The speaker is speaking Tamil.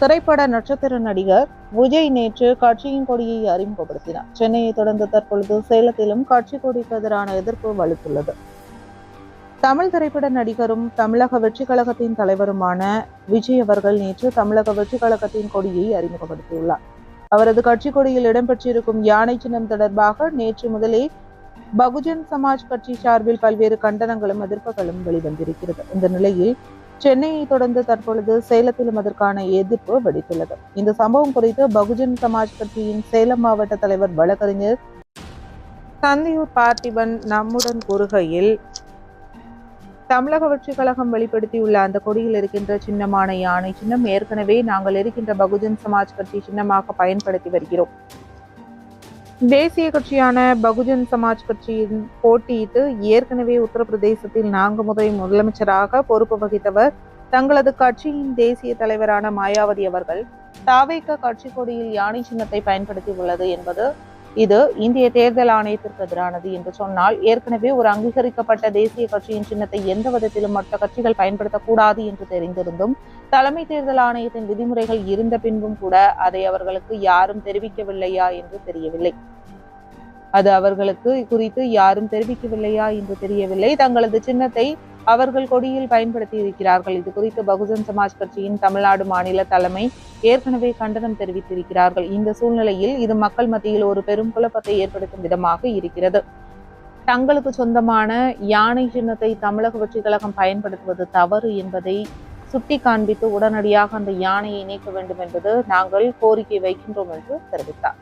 திரைப்பட நட்சத்திர நடிகர் விஜய் நேற்று கட்சியின் கொடியை அறிமுகப்படுத்தினார். சென்னையை தொடர்ந்து தற்பொழுது சேலத்திலும் கட்சி கொடிக்கு எதிரான எதிர்ப்பு வலுத்துள்ளது. தமிழ் திரைப்பட நடிகரும் தமிழக வெற்றி கழகத்தின் தலைவருமான விஜய் அவர்கள் நேற்று தமிழக வெற்றி கழகத்தின் கொடியை அறிமுகப்படுத்தியுள்ளார். அவரது கட்சி கொடியில் இடம்பெற்றிருக்கும் யானை சின்னம் தொடர்பாக நேற்று முதலே பகுஜன் சமாஜ் கட்சி சார்பில் பல்வேறு கண்டனங்களும் எதிர்ப்புகளும் வெளிவந்திருக்கிறது. இந்த நிலையில் சென்னையை தொடர்ந்து தற்பொழுது சேலத்திலும் அதற்கான எதிர்ப்பு வெடித்துள்ளது. இந்த சம்பவம் குறித்து பகுஜன் சமாஜ் கட்சியின் சேலம் மாவட்ட தலைவர் வழக்கறிஞர் சந்தியூர் பார்த்திபன் நம்முடன் கூறுகையில் தமிழக வெற்றி கழகம் வெளிப்படுத்தியுள்ள அந்த கொடியில் இருக்கின்ற சின்னமான யானை சின்னம் ஏற்கனவே நாங்கள் இருக்கின்ற பகுஜன் சமாஜ் கட்சி சின்னமாக பயன்படுத்தி வருகிறோம். தேசிய கட்சியான பகுஜன் சமாஜ் கட்சியின் போட்டியிட்டு ஏற்கனவே உத்தரப்பிரதேசத்தில் நான்கு முறை முதலமைச்சராக பொறுப்பு வகித்தவர் தங்களது கட்சியின் தேசிய தலைவரான மாயாவதி அவர்கள். தாவேக்க கட்சி கொடியில் யானை சின்னத்தை பயன்படுத்தி உள்ளது என்பது இது இந்திய தேர்தல் ஆணையத்திற்கு எதிரானது என்று சொன்னால் ஏற்கனவே ஒரு அங்கீகரிக்கப்பட்ட தேசிய கட்சியின் சின்னத்தை எந்த விதத்திலும் மற்ற கட்சிகள் பயன்படுத்தக்கூடாது என்று தெரிந்திருந்தும் தலைமை தேர்தல் ஆணையத்தின் விதிமுறைகள் இருந்த பின்பும் கூட அதை அவர்களுக்கு யாரும் தெரிவிக்கவில்லையா என்று தெரியவில்லை. அது அவர்களுக்கு குறித்து யாரும் தெரிவிக்கவில்லையா என்று தெரியவில்லை. தங்களது சின்னத்தை அவர்கள் கொடியில் பயன்படுத்தி இருக்கிறார்கள் இது குறித்து பகுஜன் சமாஜ் கட்சியின் தமிழ்நாடு மாநில தலைமை ஏற்கனவே கண்டனம் தெரிவித்திருக்கிறார்கள். இந்த சூழ்நிலையில் இது மக்கள் மத்தியில் ஒரு பெரும் குழப்பத்தை ஏற்படுத்தும் விதமாக இருக்கிறது. தங்களுக்கு சொந்தமான யானை சின்னத்தை தமிழக வெற்றி கழகம் பயன்படுத்துவது தவறு என்பதை சுட்டி காண்பித்து உடனடியாக அந்த யானையை நீக்க வேண்டும் என்பது நாங்கள் கோரிக்கை வைக்கின்றோம் என்று தெரிவித்தார்.